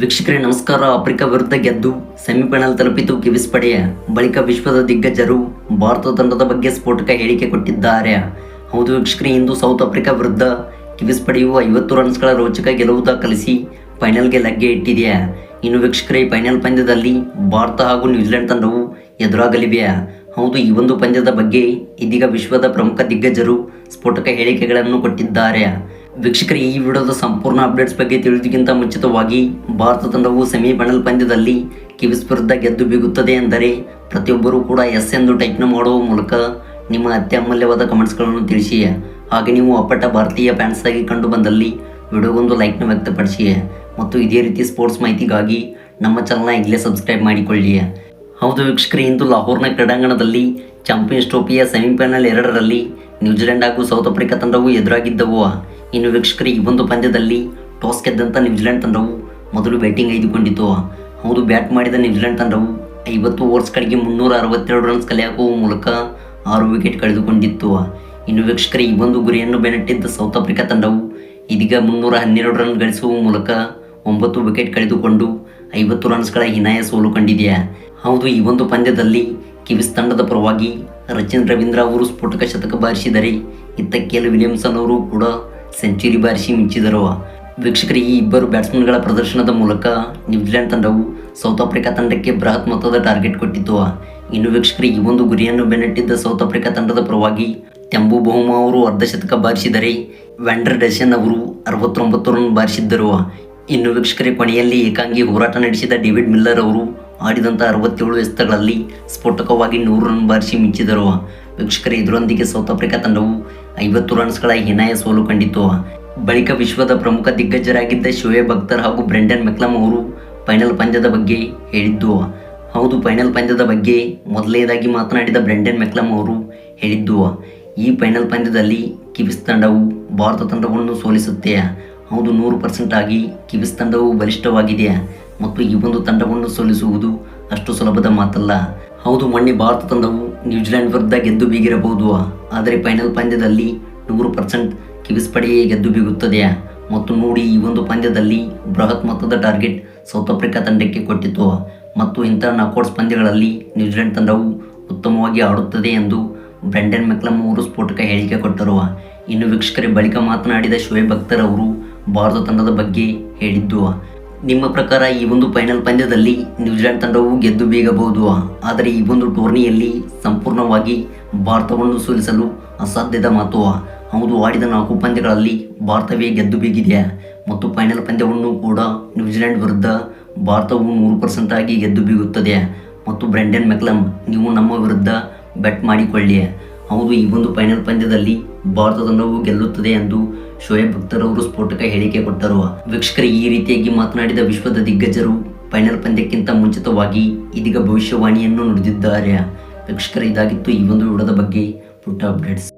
ವೀಕ್ಷಕರೇ, ನಮಸ್ಕಾರ. ಆಫ್ರಿಕಾ ವಿರುದ್ಧ ಗೆದ್ದು ಸೆಮಿಫೈನಲ್ ತಲುಪಿತು ಕಿವಿಸ್ ಪಡೆಯ ಬಳಿಕ ವಿಶ್ವದ ದಿಗ್ಗಜರು ಭಾರತ ತಂಡದ ಬಗ್ಗೆ ಸ್ಫೋಟಕ ಹೇಳಿಕೆ ಕೊಟ್ಟಿದ್ದಾರೆ. ಹೌದು ವೀಕ್ಷಕರೇ, ಇಂದು ಸೌತ್ ಆಫ್ರಿಕಾ ವಿರುದ್ಧ ಕಿವಿಸ್ ಪಡೆಯುವ ಐವತ್ತು ರನ್ಸ್ಗಳ ರೋಚಕ ಗೆಲುವು ದಾಖಲಿಸಿ ಫೈನಲ್ಗೆ ಲಗ್ಗೆ ಇಟ್ಟಿದೆಯಾ ಇನ್ನು ವೀಕ್ಷಕರೇ ಫೈನಲ್ ಪಂದ್ಯದಲ್ಲಿ ಭಾರತ ಹಾಗೂ ನ್ಯೂಜಿಲೆಂಡ್ ತಂಡವು ಎದುರಾಗಲಿವೆ ಹೌದು, ಈ ಒಂದು ಪಂದ್ಯದ ಬಗ್ಗೆ ಇದೀಗ ವಿಶ್ವದ ಪ್ರಮುಖ ದಿಗ್ಗಜರು ಸ್ಫೋಟಕ ಹೇಳಿಕೆಗಳನ್ನು ಕೊಟ್ಟಿದ್ದಾರೆ. ವೀಕ್ಷಕರೇ, ಈ ವಿಡಿಯೋದ ಸಂಪೂರ್ಣ ಅಪ್ಡೇಟ್ಸ್ ಬಗ್ಗೆ ತಿಳಿದಕ್ಕಿಂತ ಮುಂಚಿತವಾಗಿ ಭಾರತ ತಂಡವು ಸೆಮಿಫೈನಲ್ ಪಂದ್ಯದಲ್ಲಿ ಕಿವಿಸ್ ವಿರುದ್ಧ ಗೆದ್ದು ಬೀಗುತ್ತದೆ ಎಂದರೆ ಪ್ರತಿಯೊಬ್ಬರೂ ಕೂಡ ಎಸ್ ಎಂದು ಟೈಪ್ನ ಮಾಡುವ ಮೂಲಕ ನಿಮ್ಮ ಅತ್ಯಮೂಲ್ಯವಾದ ಕಮೆಂಟ್ಸ್ಗಳನ್ನು ತಿಳಿಸಿ. ಹಾಗೆ ನೀವು ಅಪ್ಪಟ ಭಾರತೀಯ ಫ್ಯಾನ್ಸ್ ಆಗಿ ಕಂಡು ಬಂದಲ್ಲಿ ವಿಡಿಯೋಗೊಂದು ಲೈಕ್ನ ವ್ಯಕ್ತಪಡಿಸಿ. ಮತ್ತು ಇದೇ ರೀತಿ ಸ್ಪೋರ್ಟ್ಸ್ ಮಾಹಿತಿಗಾಗಿ ನಮ್ಮ ಚಾನಲ್ನ ಈಗಲೇ ಸಬ್ಸ್ಕ್ರೈಬ್ ಮಾಡಿಕೊಳ್ಳಿ. ಹೌದು ವೀಕ್ಷಕರೇ, ಇಂದು ಲಾಹೋರ್ನ ಕ್ರೀಡಾಂಗಣದಲ್ಲಿ ಚಾಂಪಿಯನ್ಸ್ ಟ್ರೋಫಿಯ ಸೆಮಿಫೈನಲ್ ಎರಡರಲ್ಲಿ ನ್ಯೂಜಿಲೆಂಡ್ ಹಾಗೂ ಸೌತ್ ಆಫ್ರಿಕಾ ತಂಡವು ಎದುರಾಗಿದ್ದವು. ಇನ್ನು ವೀಕ್ಷಕರ ಈ ಒಂದು ಪಂದ್ಯದಲ್ಲಿ ಟಾಸ್ ಗೆದ್ದಂಥ ನ್ಯೂಜಿಲೆಂಡ್ ತಂಡವು ಮೊದಲು ಬ್ಯಾಟಿಂಗ್ ಆಯ್ದುಕೊಂಡಿತು ಹೌದು ಬ್ಯಾಟ್ ಮಾಡಿದ ನ್ಯೂಜಿಲೆಂಡ್ ತಂಡವು ಐವತ್ತು ಓವರ್ಸ್ಗಳಿಗೆ ಮುನ್ನೂರ ಅರವತ್ತೆರಡು ರನ್ಸ್ ಕಲೆ ಹಾಕುವ ಮೂಲಕ ಆರು ವಿಕೆಟ್ ಕಳೆದುಕೊಂಡಿತ್ತು. ಇನ್ನು ವೀಕ್ಷಕರ, ಈ ಒಂದು ಗುರಿಯನ್ನು ಬೆನ್ನಟ್ಟಿದ್ದ ಸೌತ್ ಆಫ್ರಿಕಾ ತಂಡವು ಇದೀಗ ಮುನ್ನೂರ ಹನ್ನೆರಡು ರನ್ ಗಳಿಸುವ ಮೂಲಕ ಒಂಬತ್ತು ವಿಕೆಟ್ ಕಳೆದುಕೊಂಡು ಐವತ್ತು ರನ್ಸ್ಗಳ ಹಿನಾಯ ಸೋಲು ಕಂಡಿದೆಯಾ ಹೌದು, ಈ ಒಂದು ಪಂದ್ಯದಲ್ಲಿ ಕಿವಿಸ್ ತಂಡದ ಪರವಾಗಿ ರಚಿನ್ ರವೀಂದ್ರ ಅವರು ಸ್ಫೋಟಕ ಶತಕ ಬಾರಿಸಿದರೆ, ಇತ್ತ ಕೆಲ್ ವಿಲಿಯಮ್ಸನ್ ಅವರು ಕೂಡ ಸೆಂಚುರಿ ಬಾರಿಸಿ ಮಿಂಚಿದರು ವೀಕ್ಷಕರ, ಈ ಇಬ್ಬರು ಬ್ಯಾಟ್ಸ್ಮನ್ಗಳ ಪ್ರದರ್ಶನದ ಮೂಲಕ ನ್ಯೂಜಿಲೆಂಡ್ ತಂಡವು ಸೌತ್ ಆಫ್ರಿಕಾ ತಂಡಕ್ಕೆ ಬೃಹತ್ ಮೊತ್ತದ ಟಾರ್ಗೆಟ್ ಕೊಟ್ಟಿತ್ತು ಇನ್ನು ವೀಕ್ಷಕರ, ಈ ಒಂದು ಗುರಿಯನ್ನು ಬೆನ್ನಟ್ಟಿದ್ದ ಸೌತ್ ಆಫ್ರಿಕಾ ತಂಡದ ಪರವಾಗಿ ತೆಂಬು ಬಹುಮ ಅವರು ಅರ್ಧಶತಕ ಬಾರಿಸಿದರೆ ವ್ಯಾಂಡರ್ ಡೆಸನ್ ಅವರು ಅರವತ್ತೊಂಬತ್ತು ರನ್ ಬಾರಿಸಿದ್ದರು ಇನ್ನು ವೀಕ್ಷಕರೇ, ಕೊನೆಯಲ್ಲಿ ಏಕಾಂಗಿ ಹೋರಾಟ ನಡೆಸಿದ ಡೇವಿಡ್ ಮಿಲ್ಲರ್ ಅವರು ಆಡಿದಂಥ ಅರವತ್ತೇಳು ಎಸ್ತಗಳಲ್ಲಿ ಸ್ಫೋಟಕವಾಗಿ ನೂರು ರನ್ ಬಾರಿಸಿ ಮಿಂಚಿದರು ವೀಕ್ಷಕರೇ, ಇದರೊಂದಿಗೆ ಸೌತ್ ಆಫ್ರಿಕಾ ತಂಡವು ಐವತ್ತು ರನ್ಸ್ಗಳ ಹಿನಾಯ ಸೋಲು ಕಂಡಿತು. ಬಳಿಕ ವಿಶ್ವದ ಪ್ರಮುಖ ದಿಗ್ಗಜರಾಗಿದ್ದ ಶೋಯೇಬ್ ಅಖ್ತರ್ ಹಾಗೂ ಬ್ರೆಂಡನ್ ಮೆಕ್ಲಮ್ ಅವರು ಫೈನಲ್ ಪಂದ್ಯದ ಬಗ್ಗೆ ಹೇಳಿದ್ದು, ಹೌದು, ಫೈನಲ್ ಪಂದ್ಯದ ಬಗ್ಗೆ ಮೊದಲನೇದಾಗಿ ಮಾತನಾಡಿದ ಬ್ರೆಂಡನ್ ಮೆಕ್ಲಮ್ ಅವರು ಹೇಳಿದ್ದು, ಈ ಫೈನಲ್ ಪಂದ್ಯದಲ್ಲಿ ಕಿವಿಸ್ ತಂಡವು ಭಾರತ ತಂಡವನ್ನು ಸೋಲಿಸುತ್ತೆ. ಹೌದು, ನೂರು ಪರ್ಸೆಂಟ್ ಆಗಿ ಕಿವಿಸ್ ತಂಡವು ಬಲಿಷ್ಠವಾಗಿದೆ. ಮತ್ತು ಈ ಒಂದು ತಂಡವನ್ನು ಸೋಲಿಸುವುದು ಅಷ್ಟು ಸುಲಭದ ಮಾತಲ್ಲ. ಹೌದು, ಮೊನ್ನೆ ಭಾರತ ತಂಡವು ನ್ಯೂಜಿಲೆಂಡ್ ವಿರುದ್ಧ ಗೆದ್ದು ಬೀಗಿರಬಹುದು. ಆದರೆ ಫೈನಲ್ ಪಂದ್ಯದಲ್ಲಿ ನೂರು ಪರ್ಸೆಂಟ್ ಕಿವಿಸ್ ಪಡೆಯೇ ಗೆದ್ದು ಬೀಗುತ್ತದೆ. ಮತ್ತು ನೋಡಿ, ಈ ಒಂದು ಪಂದ್ಯದಲ್ಲಿ ಬೃಹತ್ ಮೊತ್ತದ ಟಾರ್ಗೆಟ್ ಸೌತ್ ಆಫ್ರಿಕಾ ತಂಡಕ್ಕೆ ಕೊಟ್ಟಿತ್ತು ಮತ್ತು ಇಂಥ ನಾಕೌಟ್ಸ್ ಪಂದ್ಯಗಳಲ್ಲಿ ನ್ಯೂಜಿಲೆಂಡ್ ತಂಡವು ಉತ್ತಮವಾಗಿ ಆಡುತ್ತದೆ ಎಂದು ಬ್ರೆಂಡನ್ ಮೆಕ್ಲಮ್ ಅವರು ಸ್ಫೋಟಕ ಹೇಳಿಕೆ ಕೊಟ್ಟರು. ಇನ್ನು ವೀಕ್ಷಕರೇ, ಬಳಿಕ ಮಾತನಾಡಿದ ಶೋಯಬ್ ಅಖ್ತರ್ ಅವರು ಭಾರತ ತಂಡದ ಬಗ್ಗೆ ಹೇಳಿದ್ದು ನಿಮ್ಮ ಪ್ರಕಾರ ಈ ಒಂದು ಫೈನಲ್ ಪಂದ್ಯದಲ್ಲಿ ನ್ಯೂಜಿಲೆಂಡ್ ತಂಡವು ಗೆದ್ದು ಬೀಗಬಹುದು? ಆದರೆ ಈ ಒಂದು ಟೂರ್ನಿಯಲ್ಲಿ ಸಂಪೂರ್ಣವಾಗಿ ಭಾರತವನ್ನು ಸೋಲಿಸಲು ಅಸಾಧ್ಯದ ಮಾತು. ಹೌದು, ಆಡಿದ ನಾಲ್ಕು ಪಂದ್ಯಗಳಲ್ಲಿ ಭಾರತವೇ ಗೆದ್ದು ಬೀಗಿದೆ. ಮತ್ತು ಫೈನಲ್ ಪಂದ್ಯವನ್ನು ಕೂಡ ನ್ಯೂಜಿಲೆಂಡ್ ವಿರುದ್ಧ ಭಾರತವು ನೂರು ಪರ್ಸೆಂಟ್ ಆಗಿ ಗೆದ್ದು ಬೀಗುತ್ತದೆ. ಮತ್ತು ಬ್ರೆಂಡನ್ ಮೆಕ್ಲಮ್, ನೀವು ನಮ್ಮ ವಿರುದ್ಧ ಬೆಟ್ ಮಾಡಿಕೊಳ್ಳಿ. ಹೌದು, ಈ ಒಂದು ಫೈನಲ್ ಪಂದ್ಯದಲ್ಲಿ ಭಾರತ ತಂಡವು ಗೆಲ್ಲುತ್ತದೆ ಎಂದು ಶೋಯಬ್ ಅಖ್ತರ್ ಅವರು ಸ್ಫೋಟಕ ಹೇಳಿಕೆ ಕೊಟ್ಟರು. ವೀಕ್ಷಕರು, ಈ ರೀತಿಯಾಗಿ ಮಾತನಾಡಿದ ವಿಶ್ವದ ದಿಗ್ಗಜರು ಫೈನಲ್ ಪಂದ್ಯಕ್ಕಿಂತ ಮುಂಚಿತವಾಗಿ ಇದೀಗ ಭವಿಷ್ಯವಾಣಿಯನ್ನು ನುಡಿದಿದ್ದಾರೆ. ವೀಕ್ಷಕರು, ಇದಾಗಿತ್ತು ಈ ಒಂದು ವಿಡದ ಬಗ್ಗೆ ಪುಟ್ಟ ಅಪ್ಡೇಟ್ಸ್.